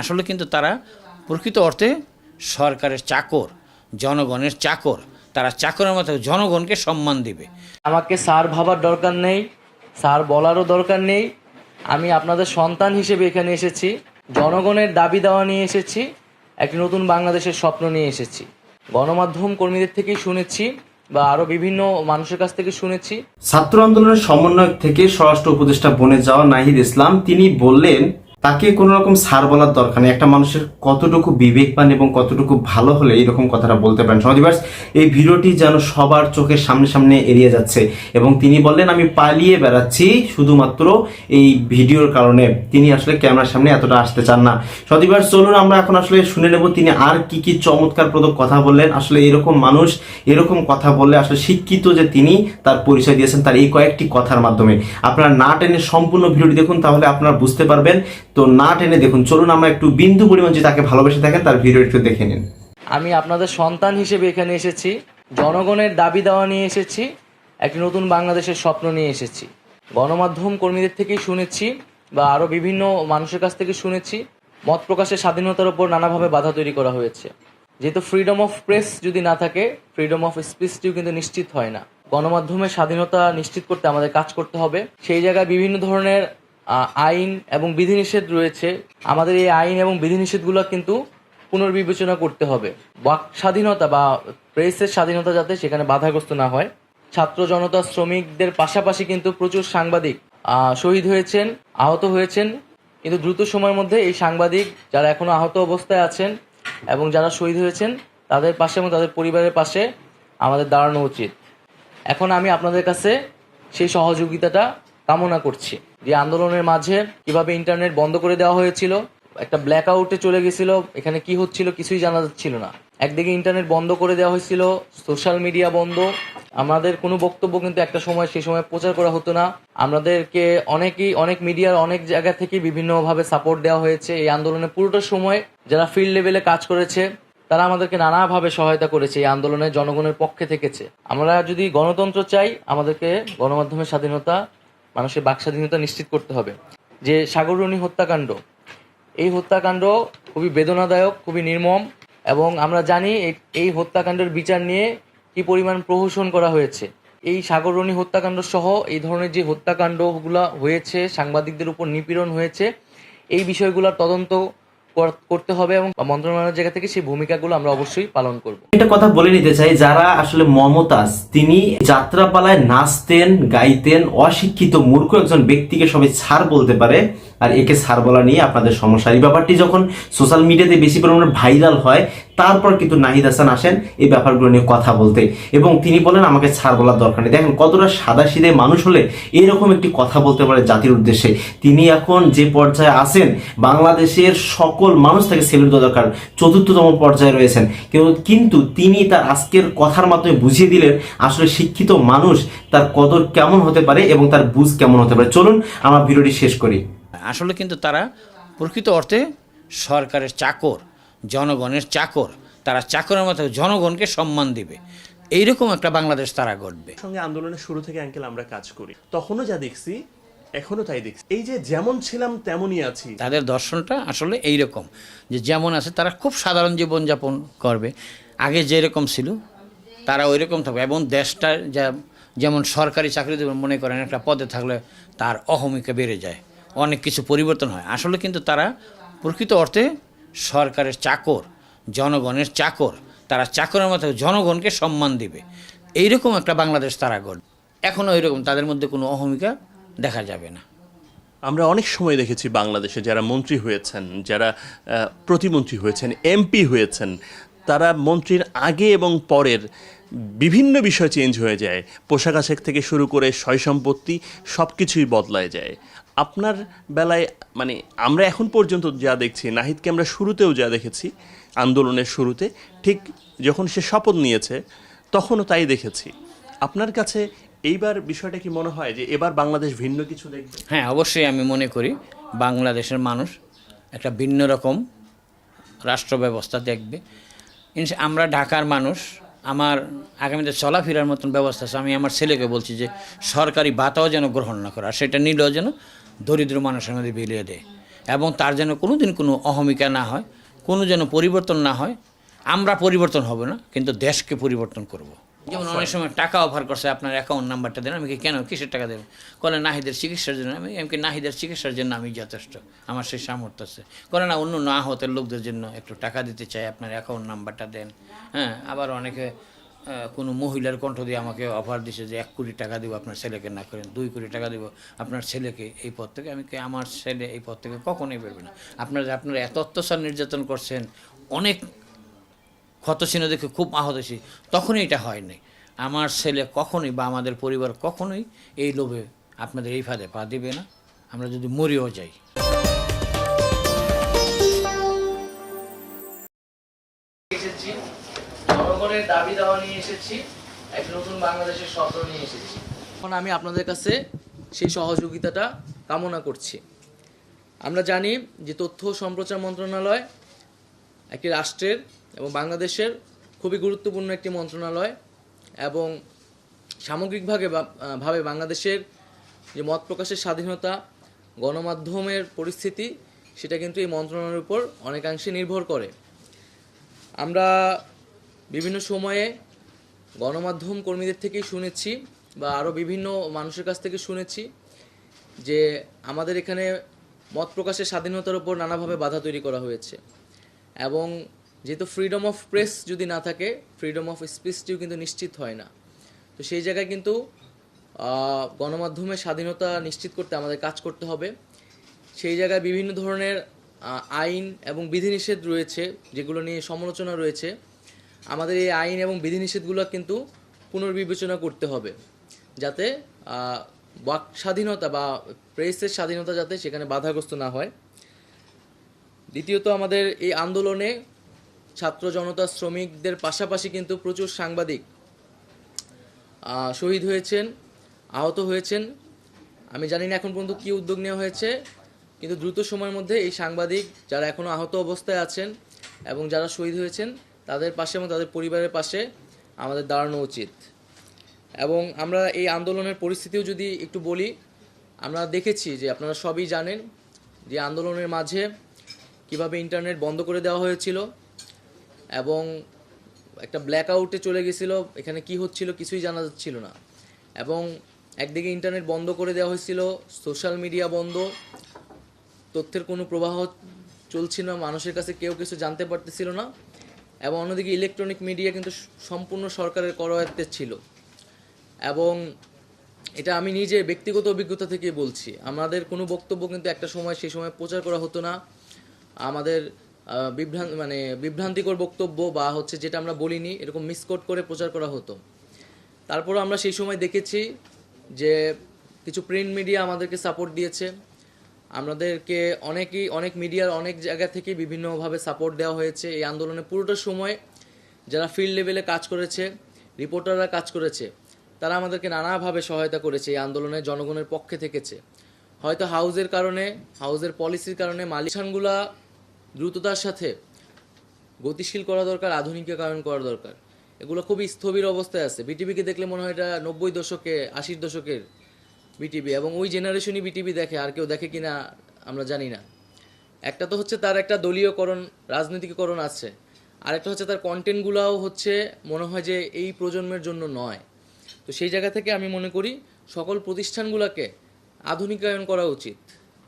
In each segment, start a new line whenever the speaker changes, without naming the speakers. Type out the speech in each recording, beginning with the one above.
আসলে কিন্তু তারা প্রকৃত অর্থে সরকারের চাকর জনগণের চাকর। তারা চাকরের মতো জনগণকে সম্মান দিবে।
আমাকে স্যার ভাবার দরকার নেই স্যার বলারও দরকার নেই। আমি আপনাদের সন্তান হিসেবে এখানে এসেছি জনগণের দাবি দেওয়া নিয়ে এসেছি একটি নতুন বাংলাদেশের স্বপ্ন নিয়ে এসেছি। গণমাধ্যম কর্মীদের থেকেই শুনেছি বা আরও বিভিন্ন মানুষের কাছ থেকে শুনেছি।
ছাত্র আন্দোলনের সমন্বয়ক থেকে স্বরাষ্ট্র উপদেষ্টা বনে যাওয়া নাহিদ ইসলাম তিনি বললেন তাকে কোনো রকম সার বলার দরকার নেই। একটা মানুষের কতটুকু বিবেকবান এবং কতটুকু ভালো হলে এরকম কথাটা বলতে পারেন। সমাধিবাস এই ভিডিওটি যেন সবার চোখের সামনে সামনে এড়িয়ে যাচ্ছে এবং তিনি বললেন, আমি পালিয়ে বেড়াচ্ছি শুধুমাত্র এই ভিডিওর কারণে। তিনি আসলে ক্যামেরার সামনে এতটা আসতে চান না। সদিবার চলুন আমরা এখন আসলে শুনে নেব তিনি আর কি কি চমৎকার প্রদক কথা বললেন। আসলে এরকম মানুষ এরকম কথা বললে আসলে শিক্ষিত যে তিনি, তার পরিচয় দিয়েছেন তার এই কয়েকটি কথার মাধ্যমে। আপনারা না টেনে সম্পূর্ণ ভিডিওটি দেখুন, তাহলে আপনারা বুঝতে পারবেন তো না টেনে দেখুন, চলুন আমরা একটু বিন্দু পরিমাণ যে তাকে ভালোবেসে থাকেন, তার ভিডিও একটু দেখে নিন।
আমি আপনাদের সন্তান হিসেবে এখানে এসেছি, জনগণের দাবি দেওয়া নিয়ে এসেছি, একটি নতুন বাংলাদেশের স্বপ্ন নিয়ে এসেছি। গণমাধ্যম কর্মীদের থেকেই শুনেছি বা আরও বিভিন্ন মানুষের কাছ থেকে শুনেছি, মত প্রকাশের স্বাধীনতার উপর নানাভাবে বাধা তৈরি করা হয়েছে। যেহেতু ফ্রিডম অফ প্রেস যদি না থাকে ফ্রিডম অফ স্পিচটিও কিন্তু নিশ্চিত হয় না। গণমাধ্যমের স্বাধীনতা নিশ্চিত করতে আমাদের কাজ করতে হবে। সেই জায়গায় বিভিন্ন ধরনের আইন এবং বিধিনিষেধ রয়েছে। আমাদের এই আইন এবং বিধিনিষেধগুলো কিন্তু পুনর্বিবেচনা করতে হবে। বাক স্বাধীনতা বা প্রেসের স্বাধীনতা যাতে সেখানে বাধাগ্রস্ত না হয়। ছাত্র জনতা, শ্রমিকদের পাশাপাশি কিন্তু প্রচুর সাংবাদিক শহীদ হয়েছেন, আহত হয়েছেন। কিন্তু দ্রুত সময়ের মধ্যে এই সাংবাদিক যারা এখনও আহত অবস্থায় আছেন এবং যারা শহীদ হয়েছেন, তাদের পাশে এবং তাদের পরিবারের পাশে আমাদের দাঁড়ানো উচিত। এখন আমি আপনাদের কাছে সেই সহযোগিতাটা কামনা করছি। যে আন্দোলনের মাঝে কীভাবে ইন্টারনেট বন্ধ করে দেওয়া হয়েছিল, একটা ব্ল্যাক আউটে চলে গেছিল, এখানে কি হচ্ছিল কিছুই জানা যাচ্ছিল না। একদিকে ইন্টারনেট বন্ধ করে দেওয়া হয়েছিল সোশ্যাল মিডিয়া বন্ধ। আমাদের কোনো বক্তব্য কিন্তু একটা সময় সেই সময় প্রচার করা হতো না। আমাদেরকে অনেকেই, অনেক মিডিয়ার অনেক জায়গা থেকে বিভিন্নভাবে সাপোর্ট দেওয়া হয়েছে। এই আন্দোলনের পুরোটা সময় যারা ফিল্ড লেভেলে কাজ করেছে, তারা আমাদেরকে নানাভাবে সহায়তা করেছে, এই আন্দোলনে জনগণের পক্ষে থেকেছে। আমরা যদি গণতন্ত্র চাই, আমাদেরকে গণমাধ্যমের স্বাধীনতা মানুষের বাক স্বাধীনতা নিশ্চিত করতে হবে। যে সাগররণী হত্যাকাণ্ড, এই হত্যাকাণ্ড খুবই বেদনাদায়ক, খুবই নির্মম এবং আমরা জানি এই- হত্যাকাণ্ডের বিচার নিয়ে কি পরিমাণ প্রহসন করা হয়েছে। এই সাগররণী হত্যাকাণ্ড সহ এই ধরনের যে হত্যাকাণ্ডগুলো হয়েছে, সাংবাদিকদের উপর নিপীড়ন হয়েছে, এই বিষয়গুলোর তদন্ত করতে হবে এবং মন্ত্রণালয়ের জায়গা থেকে সেই ভূমিকাগুলো আমরা অবশ্যই পালন করব।
একটা কথা বলে নিতে চাই, যারা আসলে মমতাজ, তিনি যাত্রাপালায় নাচতেন, গাইতেন, অশিক্ষিত, মূর্খ একজন ব্যক্তিকে সবাই ছাড় বলতে পারে। আর একে সার বলা নিয়ে আপনাদের সমস্যা। এই ব্যাপারটি যখন সোশ্যাল মিডিয়াতে বেশি পরিমাণে ভাইরাল হয়, তারপর কিন্তু নাহিদ হাসান আসেন এই ব্যাপারগুলো নিয়ে কথা বলতে। এবং তিনি বলেন, আমাকে ছাড় বলার দরকার নেই। দেখেন, কতটা সাদা সিধে মানুষ হলে এরকম একটি কথা বলতে পারে জাতির উদ্দেশ্যে। তিনি এখন যে পর্যায়ে আসেন বাংলাদেশের সকল মানুষ তাকে সেলুট দেওয়া দরকার। চতুর্থতম পর্যায়ে রয়েছেন। কিন্তু- কিন্তু তিনি তার আজকের কথার মাধ্যমে বুঝিয়ে দিলেন, আসলে শিক্ষিত মানুষ তার কদর কেমন হতে পারে এবং তার বুঝ কেমন হতে পারে। চলুন, আমরা ভিডিওটি শেষ করি।
আসলে কিন্তু তারা প্রকৃত অর্থে সরকারের চাকর জনগণের চাকর। তারা চাকরের মতো জনগণকে সম্মান দিবে। এইরকম একটা বাংলাদেশ তারা গড়বে।
সঙ্গে আন্দোলনের শুরু থেকে আঙ্কেল আমরা কাজ করি। তখনও যা দেখছি এখনও তাই দেখছি। এই যে যেমন ছিলাম তেমনই আছি।
তাদের দর্শনটা আসলে এই রকম যে যেমন আছে তারা খুব সাধারণ জীবনযাপন করবে। আগে যেরকম ছিল তারা ওই রকম থাকবে। এবং দেশটা যা যেমন সরকারি চাকরি মনে করেন একটা পদে থাকলে তার অহমিকা বেড়ে যায়। অনেক কিছু পরিবর্তন হয়। আসলে কিন্তু তারা প্রকৃত অর্থে সরকারের চাকর, জনগণের চাকর। তারা চাকরের মতো জনগণকে সম্মান দিবে। এইরকম একটা বাংলাদেশ তারা গড়বে এখনও এরকম তাদের মধ্যে কোনো অহমিকা দেখা যাবে না।
আমরা অনেক সময় দেখেছি বাংলাদেশে যারা মন্ত্রী হয়েছেন, যারা প্রতিমন্ত্রী হয়েছেন, এমপি হয়েছেন, তারা মন্ত্রীর আগে এবং পরের বিভিন্ন বিষয় চেঞ্জ হয়ে যায়। পোশাক আশাক থেকে শুরু করে সয় সম্পত্তি সব কিছুই বদলায় যায়। আপনার বেলায় মানে আমরা এখন পর্যন্ত যা দেখছি, নাহিদকে আমরা শুরুতেও যা দেখেছি, আন্দোলনের শুরুতে, ঠিক যখন সে শপথ নিয়েছে, তখনও তাই দেখেছি। আপনার কাছে এইবার বিষয়টা কি মনে হয় যে এবার বাংলাদেশ ভিন্ন কিছু দেখবে?
হ্যাঁ অবশ্যই আমি মনে করি বাংলাদেশের মানুষ একটা ভিন্ন রকম রাষ্ট্র ব্যবস্থা দেখবে। আমরা ঢাকার মানুষ, আমার আগামীতে চলাফেরার মতন ব্যবস্থা আছে। আমি আমার ছেলেকে বলছি যে সরকারি বাতাও যেন গ্রহণ না করে, আর সেটা নিলেও যেন দরিদ্র মানুষের মধ্যে বিলিয়ে দেয়। এবং তার যেন কোনো দিন কোনো অহমিকা না হয়, কোনো যেন পরিবর্তন না হয়, আমরা পরিবর্তন হব না, কিন্তু দেশকে পরিবর্তন করব। যেমন অনেক সময় টাকা অফার করছে, আপনার অ্যাকাউন্ট নাম্বারটা দেন, আমি কি কেন কিসের টাকা দেবেন বলে নাহিদের চিকিৎসার জন্য আমি এমনকি নাহিদের চিকিৎসার জন্য আমি যথেষ্ট? আমার সেই সামর্থ্য আছে। কলে না, অন্য, না হতের লোকদের জন্য একটু টাকা দিতে চাই, আপনার অ্যাকাউন্ট নাম্বারটা দেন। হ্যাঁ আবার অনেকে কোনো মহিলার কণ্ঠ দিয়ে আমাকে অফার দিছে যে এক কোটি টাকা দিব আপনার ছেলেকে, না করেন, দুই কোটি টাকা দিব আপনার ছেলেকে, এই পদ থেকে আমি আমার ছেলে এই পথ থেকে কখনোই বেরবে না। আপনারা আপনারা এত অত্যাচার নির্যাতন করছেন, অনেক ক্ষত ক্ষতচিহ্ন দেখে খুব আহত হয়েছি, তখনই এটা হয়নি আমার ছেলে কখনোই বা আমাদের পরিবার কখনোই এই লোভে আপনাদের এই ফাঁদে পা দিবে না। আমরা যদি মরিও যাই।
জনগণের দাবি দাওয়া নিয়ে এসেছি, এক নতুন বাংলাদেশের স্বপ্ন নিয়ে এসেছি। এখন আমি আপনাদের কাছে সেই সহযোগিতাটা কামনা করছি। আমরা জানি যে তথ্য সম্প্রচার মন্ত্রণালয় একটি রাষ্ট্রের এবং বাংলাদেশের খুবই গুরুত্বপূর্ণ একটি মন্ত্রণালয় এবং সামগ্রিকভাবে ভাবে বাংলাদেশের যে মত প্রকাশের স্বাধীনতা, গণমাধ্যমের পরিস্থিতি, সেটা কিন্তু এই মন্ত্রণালয়ের উপর অনেকাংশে নির্ভর করে। আমরা বিভিন্ন সময়ে গণমাধ্যম কর্মীদের থেকেই শুনেছি বা আরও বিভিন্ন মানুষের কাছ থেকে শুনেছি যে আমাদের এখানে মত প্রকাশের স্বাধীনতার উপর নানাভাবে বাধা তৈরি করা হয়েছে। এবং যেহেতু ফ্রিডম অফ প্রেস যদি না থাকে ফ্রিডম অফ স্পিচটিও কিন্তু নিশ্চিত হয় না। তো সেই জায়গায় কিন্তু গণমাধ্যমের স্বাধীনতা নিশ্চিত করতে আমাদের কাজ করতে হবে। সেই জায়গায় বিভিন্ন ধরনের আইন এবং বিধিনিষেধ রয়েছে, যেগুলো নিয়ে সমালোচনা রয়েছে। আমাদের এই আইন এবং বিধিনিষেধগুলো কিন্তু পুনর্বিবেচনা করতে হবে, যাতে বাক স্বাধীনতা বা প্রেসের স্বাধীনতা যাতে সেখানে বাধাগ্রস্ত না হয়। দ্বিতীয়ত, আমাদের এই আন্দোলনে ছাত্র জনতা, শ্রমিকদের পাশাপাশি কিন্তু প্রচুর সাংবাদিক শহীদ হয়েছেন, আহত হয়েছেন। আমি জানি না এখন পর্যন্ত কী উদ্যোগ নেওয়া হয়েছে, কিন্তু দ্রুত সময়ের মধ্যে এই সাংবাদিক যারা এখনও আহত অবস্থায় আছেন এবং যারা শহীদ হয়েছেন তাদের পাশে এবং তাদের পরিবারের পাশে আমাদের দাঁড়ানো উচিত। এবং আমরা এই আন্দোলনের পরিস্থিতিও যদি একটু বলি, আমরা দেখেছি যে আপনারা সবই জানেন যে আন্দোলনের মাঝে কীভাবে ইন্টারনেট বন্ধ করে দেওয়া হয়েছিল এবং একটা ব্ল্যাক আউটে চলে গেছিল, এখানে কি হচ্ছিল কিছুই জানা যাচ্ছিল না। এবং একদিকে ইন্টারনেট বন্ধ করে দেওয়া হয়েছিল, সোশ্যাল মিডিয়া বন্ধ, তথ্যের কোনো প্রবাহ চলছিল না, মানুষের কাছে কেউ কিছু জানতে পারতেছিল না। এবং অন্যদিকে ইলেকট্রনিক মিডিয়া কিন্তু সম্পূর্ণ সরকারের করায়ত্তে ছিল। এবং এটা আমি নিজে ব্যক্তিগত অভিজ্ঞতা থেকে বলছি। আমাদের কোনো বক্তব্য কিন্তু একটা সময় সেই সময় প্রচার করা হতো না। আমাদের বিভ্রান্ত মানে বিভ্রান্তিকর বক্তব্য বা হচ্ছে যেটা আমরা বলিনি, এরকম মিসকোট করে প্রচার করা হতো। তারপরও আমরা সেই সময় দেখেছি যে কিছু প্রিন্ট মিডিয়া আমাদেরকে সাপোর্ট দিয়েছে। আমাদেরকে অনেকেই, অনেক মিডিয়ার অনেক জায়গা থেকে বিভিন্নভাবে সাপোর্ট দেওয়া হয়েছে এই আন্দোলনে। পুরোটা সময় যারা ফিল্ড লেভেলে কাজ করেছে রিপোর্টাররা কাজ করেছে, তারা আমাদেরকে নানাভাবে সহায়তা করেছে এই আন্দোলনে, জনগণের পক্ষে থেকেছে। হয়তো হাউজের কারণে হাউজের পলিসির কারণে মালিকানগুলা দ্রুততার সাথে গতিশীল করা দরকার, আধুনিকীকরণ করা দরকার। এগুলো খুবই স্থবির অবস্থায় আছে। বিটিভিকে দেখলে মনে হয় এটা নব্বই দশকে, আশির দশকের বিটিভি এবং ওই জেনারেশনই বিটিভি দেখে, আর কেউ দেখে কিনা আমরা জানি না। একটা তো হচ্ছে তার একটা দলীয়করণ রাজনৈতিকীকরণ আছে। আরেকটা হচ্ছে তার কন্টেন্টগুলোও হচ্ছে মনে হয় যে এই প্রজন্মের জন্য নয়। তো সেই জায়গা থেকে আমি মনে করি সকল প্রতিষ্ঠানগুলোকে আধুনিকায়ন করা উচিত।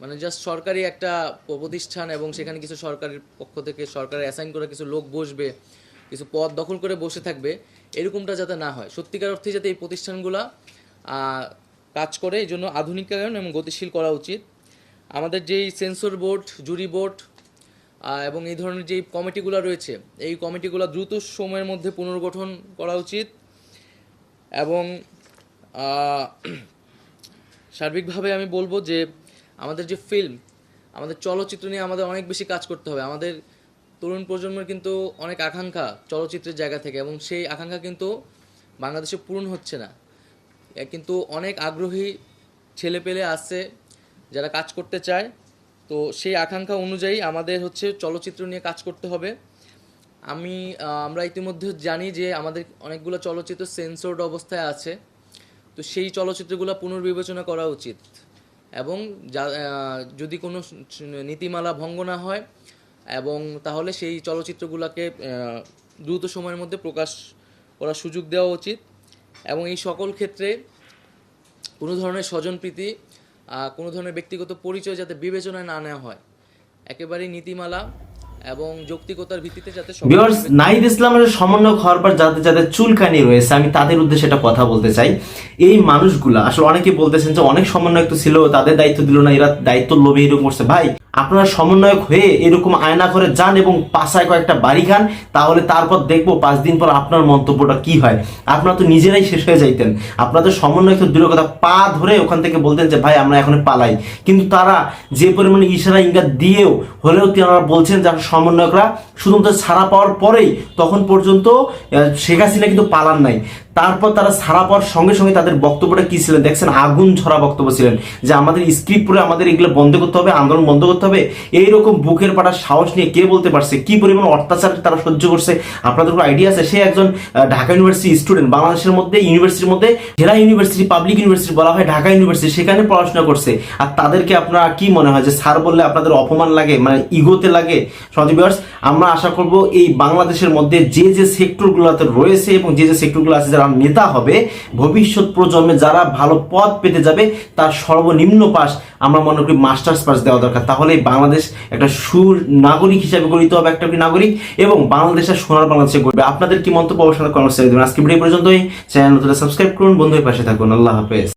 মানে জাস্ট সরকারি একটা প্রতিষ্ঠান এবং সেখানে কিছু সরকারের পক্ষ থেকে সরকারের অ্যাসাইন করা কিছু লোক বসবে, কিছু পদ দখল করে বসে থাকবে, এরকমটা যাতে না হয়। সত্যিকার অর্থে যাতে এই প্রতিষ্ঠানগুলা কাজ করে এই জন্য আধুনিকায়ন এবং গতিশীল করা উচিত। আমাদের যেই সেন্সর বোর্ড, জুরি বোর্ড এবং এই ধরনের যেই কমিটিগুলো রয়েছে, এই কমিটিগুলো দ্রুত সময়ের মধ্যে পুনর্গঠন করা উচিত এবং সার্বিকভাবে আমি বলব যে আমাদের যে ফিল্ম, আমাদের চলচ্চিত্র নিয়ে আমাদের অনেক বেশি কাজ করতে হবে। আমাদের তরুণ প্রজন্মের কিন্তু অনেক আকাঙ্ক্ষা চলচ্চিত্রের জায়গা থেকে এবং সেই আকাঙ্ক্ষা কিন্তু বাংলাদেশে পূরণ হচ্ছে না। কিন্তু অনেক আগ্রহী ছেলে পেলে আছে যারা কাজ করতে চায়। তো সেই আকাঙ্ক্ষা অনুযায়ী আমাদের হচ্ছে চলচ্চিত্র নিয়ে কাজ করতে হবে। আমি আমরা ইতিমধ্যে জানি যে আমাদের অনেকগুলো চলচ্চিত্র সেন্সর্ড অবস্থায় আছে। তো সেই চলচ্চিত্রগুলো পুনর্বিবেচনা করা উচিত। এবং যা- যদি কোনো নীতিমালা ভঙ্গ না হয় এবং তাহলে সেই চলচ্চিত্রগুলোকে দ্রুত সময়ের মধ্যে প্রকাশ করার সুযোগ দেওয়া উচিত। এবং এই সকল ক্ষেত্রে কোনো ধরনের স্বজনপ্রীতি কোনো ধরনের ব্যক্তিগত পরিচয় যাতে বিবেচনায় না নেওয়া হয়। একেবারেই নীতিমালা এবং যৌক্তিকতার ভিত্তিতে যাতে
ভিউয়ার্স, নাহিদ ইসলামের সমন্বয়ক হওয়ার পর যাদের যাদের চুলকানি রয়েছে, আমি তাদের উদ্দেশ্যে একটা কথা বলতে চাই। এই মানুষগুলা, আসলে অনেকে বলতেছেন যে অনেক সমন্বয়ক তো ছিল, তাদের দায়িত্ব দিল না, এরা দায়িত্ব লোভে এরকম করছে। ভাই, আপনারা সমন্বয়ক হয়ে এরকম আয়না করে যান এবং পাশায় কয়েকটা বাড়ি খান, তাহলে তারপর দেখব পাঁচ দিন পর আপনার মন্তব্যটা কি হয়। আপনারা তো নিজেরাই শেষ হয়ে যাইতেন। আপনাদের সমন্বয়ক তো দূরের কথা, পা ধরে ওখান থেকে বলতেন যে, ভাই, আমরা এখন পালাই। কিন্তু তারা যে পরিমাণে ইশারা ইঙ্গাত দিয়েও, হলেও তারা বলছেন যে সমন্বয়করা শুধুমাত্র ছাড়া পাওয়ার পরেই তখন পর্যন্ত শেখ হাসিনা কিন্তু পালান নাই। তারপর তারা ছাড়া পাওয়ার সঙ্গে সঙ্গে তাদের বক্তব্যটা কি ছিলেন? দেখছেন আগুন ঝরা বক্তব্য ছিলেন যে আমাদের স্ক্রিপ্ট পড়ে আমাদের এগুলো বন্ধ করতে হবে আন্দোলন বন্ধ করতে হবে। এইরকম বুকের পাটা সাহস নিয়ে কে বলতে পারছে? কি পরিমাণ অত্যাচার তারা সহ্য করছে? আপনাদের কোনো আইডিয়া আছে? সে একজন ঢাকা ইউনিভার্সিটি স্টুডেন্ট বাংলাদেশের মধ্যে ইউনিভার্সিটির মধ্যে জেলা ইউনিভার্সিটি পাবলিক ইউনিভার্সিটি বলা হয় ঢাকা ইউনিভার্সিটি সেখানে পড়াশোনা করছে। আর তাদেরকে আপনারা কি মনে হয় যে স্যার বললে আপনাদের অপমান লাগে মানে ইগোতে লাগে? viewers, আমরা আশা করব এই বাংলাদেশের মধ্যে যে যে সেক্টরগুলোতে রয়েছে এবং যে যে সেক্টরগুলো আছে যারা নেতা হবে ভবিষ্যৎ প্রজন্মে যারা ভালো পদ পেতে যাবে, তার সর্বনিম্ন পাস আমরা মনে করি মাস্টার্স পাস দেওয়া দরকার। তাহলে বাংলাদেশ একটা সুর নাগরিক হিসাবে গঠিত হবে একটা নাগরিক এবং বাংলাদেশের সোনার বাংলাদেশে গড়বে। আপনাদের কি মন্তব্য অবশ্যই কমেন্ট আজকে ভিডিও পর্যন্তই। চ্যানেল সাবস্ক্রাইব করুন, বন্ধুদের পাশে থাকুন। আল্লাহ হাফেজ।